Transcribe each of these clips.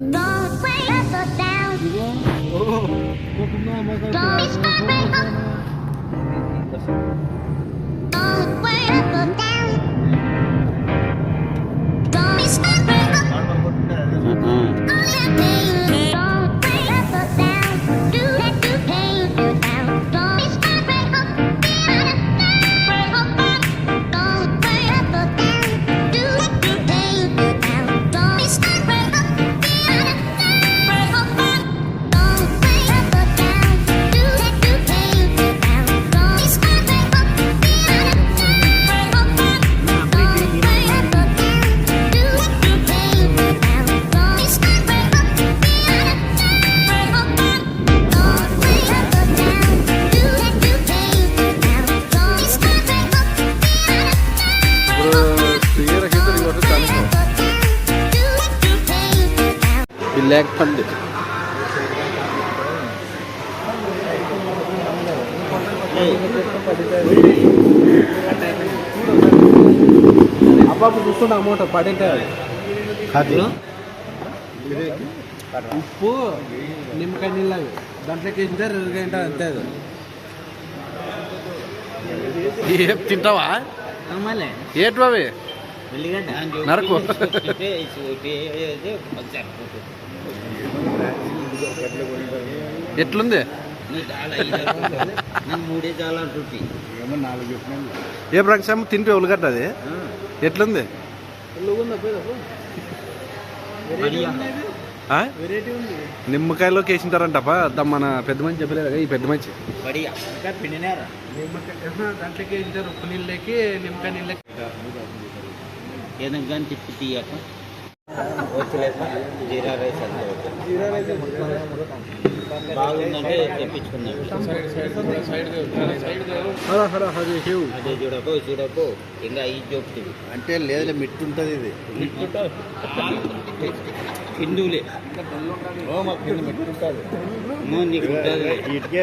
Broadway up down. Oh, welcome down, ఈ లేకపోతే అబ్బాబు చూస్తుండే అమౌంట్ పడింటే. ఉప్పు నిమ్మకాయ నీళ్ళు అవి దాంట్లోకి వేసింటే రెండు గంట అంతే అది. ఏం తింటావా? ఏటు అవి నరకు. ఎట్లుంది? మూడే చాలా అంటుంది ఏ ప్రకాశం తింటే ఉల్లిగడ్డ అది ఎట్లుంది? ఆ? వెరైటీ ఉంది. నిమ్మకాయలోకి వేసింటారంటప్ప ద- మన పెద్ద మంచి చెప్పలేదు ఈ పెద్ద మంచి. బడియా ఇంకా పిండినారా? నిమ్మకాయ దాంట్లోకి వేసింటారు ఉప్పు నీళ్ళకి నిమ్మకాయ నీళ్ళకి. ఏదైనా కానీ తిప్పి తీయక. వచ్చలేదు జీరా రైస్ అంతా జీరా రైస్ బాగుందంటే తెప్పించుకున్నాం అదే చూడపో చూడపో ఇంకా ఈ చూపుతుంది అంటే లేదులే మిట్టు ఉంటుంది ఇది. హిందువులే. ఓ మాకు కింద మిట్టు ఉంటుంది నీకు ఉంటుంది. ఇటుకే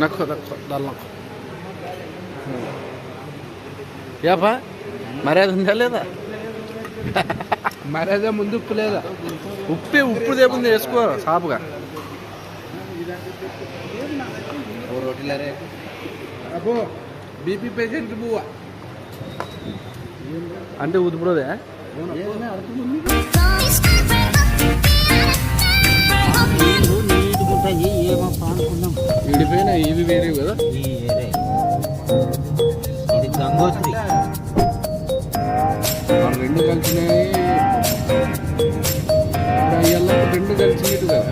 నక్కు నక్కు దాని నక్కు. ఏపా మర్యాద ఉందా లేదా? మర్యాద ముందు ఉప్పు లేదా? ఉప్పే ఉప్పు దేముంది వేసుకో సాపుగా. రోటీలరే. అబ్బో బీపీ పేషెంట్ బువ్వ. అంటే పానుకున్నాం విడిపోయినా ఇవి వేరే కదా. ఇది గంగోత్రి ఆ రెండు కలిసినాయి రెండు కలిసి ఇటు కదా?